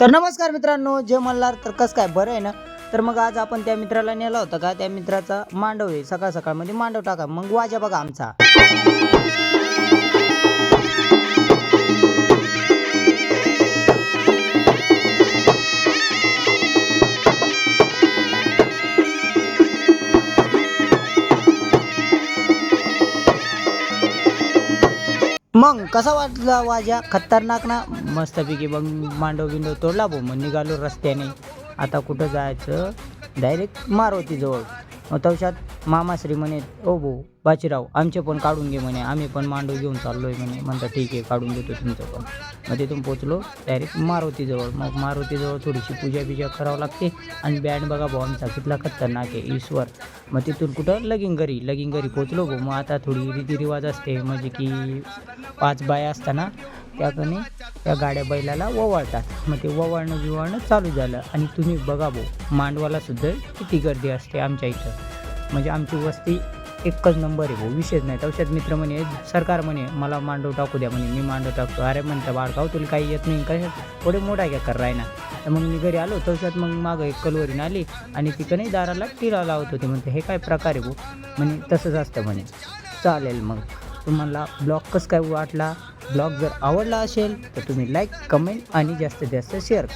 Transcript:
तर नमस्कार मित्रांनो जे मल्हार. तर कसं काय बरं आहे ना? तर मग आज आपण त्या मित्राला नेला होता का? त्या मित्राचा मांडव आहे. सकाळ सकाळमध्ये मांडव टाका. मग वाजा बघा आमचा. मग कसा वाटला वाजा? खतरनाक ना मस्तपैकी मग मांडव बिंडव तोडला भाऊ मग निघालो रस्त्याने. आता कुठं जायचं? डायरेक्ट मारुतीजवळ. मग तवशात मामाश्री म्हणे ओ भाऊ बाजीराव आमचे पण काढून घे म्हणे आम्ही पण मांडव घेऊन चाललो आहे म्हणे. म्हणता ठीक आहे काढून घेतो तुमचं पण. मग तिथून पोचलो डायरेक्ट मारुतीजवळ. मग मारुतीजवळ थोडीशी पूजा बिजा करावं लागते. आणि बँड बघा भाऊ आमचा कितला खतरनाक आहे ईश्वर. मग तिथून कुठं? लगीन घरी लगीन घरी पोचलो भाऊ. मग आता थोडी रीतिरिवाज असते. म्हणजे की पाच बाया असताना त्याकडे त्या गाड्या बैलाला ओवाळतात मग ते ओवाळणं बिवाळणं चालू झालं. आणि तुम्ही बघा भाऊ मांडवाला सुद्धा किती गर्दी असते आमच्या इथं. म्हणजे आमची वस्ती एकच नंबर आहे भाऊ विशेष नाही. तवशात मित्र म्हणे सरकार म्हणे मला मांडव टाकू द्या म्हणे मी मांडव टाकतो. अरे म्हणतं बाळकाव तुला काही येत नाही कशात थोडे मोठा घ्या कर राय ना तर मग मी घरी आलो तवशात मग मागं एक कलवरीन आली. आणि तिकडे दाराला टिरा लावत होते. म्हणते हे काय प्रकार आहे भाऊ? म्हणे तसंच असतं म्हणे. चालेल मग. तुम्हाला ब्लॉक कसं काय वाटला ब्लॉग जर आवडला असेल तर तुम्ही लाईक कमेंट आणि जास्तीत जास्त शेअर